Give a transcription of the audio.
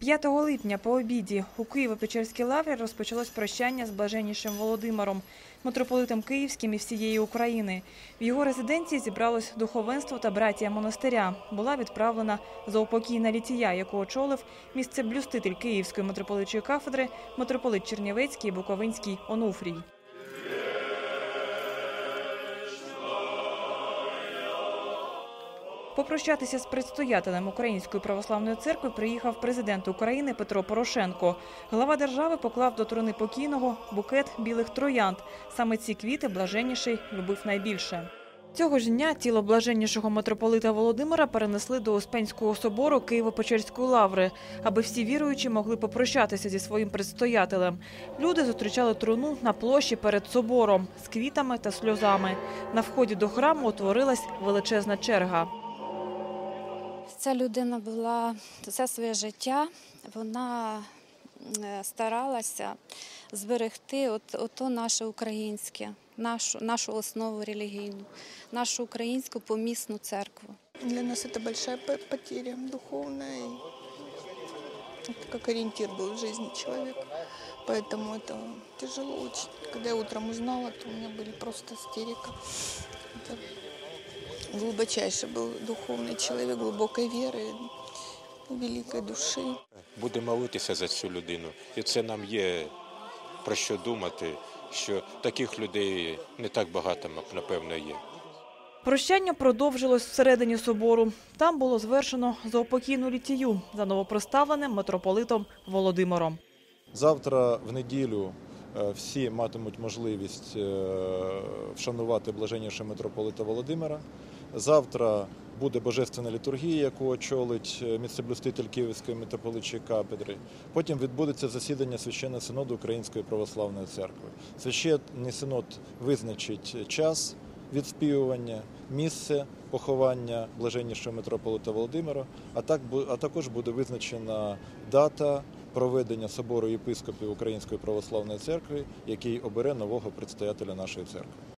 5 липня по обіді у Києво-Печерській лаврі розпочалось прощання з блаженнішим Володимиром, митрополитом Київським і всієї України. В його резиденції зібралось духовенство та братія монастиря. Була відправлена заупокійна літія, яку очолив місцеблюститель Київської митрополитчої кафедри, митрополит Чернівецький і Буковинський Онуфрій. Попрощатися з предстоятелем Української православної церкви приїхав президент України Петро Порошенко. Глава держави поклав до труни покійного букет білих троянд. Саме ці квіти блаженніший любив найбільше. Цього ж дня тіло блаженнішого митрополита Володимира перенесли до Успенського собору Києво-Печерської лаври, аби всі віруючі могли попрощатися зі своїм предстоятелем. Люди зустрічали труну на площі перед собором з квітами та сльозами. На вході до храму утворилась величезна черга. Ця людина була все своє життя, вона е, старалася зберегти от, ото наше українське, нашу, нашу основу релігійну, нашу українську помісну церкву. Для нас это большая по- потеря духовная. и Это как ориентир был в жизни человека. Поэтому это тяжело очень. Когда я утром узнала, то у меня были просто истерика. Это глубочайший был духовный человек, глубокой веры, великой души. Будемо молитися за цю людину. І це нам є про що думати, що таких людей не так багато, напевно, є. Прощання продовжилось всередині собору. Там було звершено заупокійну літію за новопроставленим митрополитом Володимиром. Завтра в неділю е, всі матимуть можливість е, вшанувати блаженнішого митрополита Володимира. Завтра буде божественна літургія, яку очолить е, місцеблюститель Київської митрополитчої кафедри. Потім відбудеться засідання священного синоду Української православної церкви. Священний синод визначить час відспівування, місце поховання блаженнішого митрополита Володимира, а, так, а також буде визначена дата проведення собору єпископів Української православної церкви, який обере нового предстоятеля нашої церкви.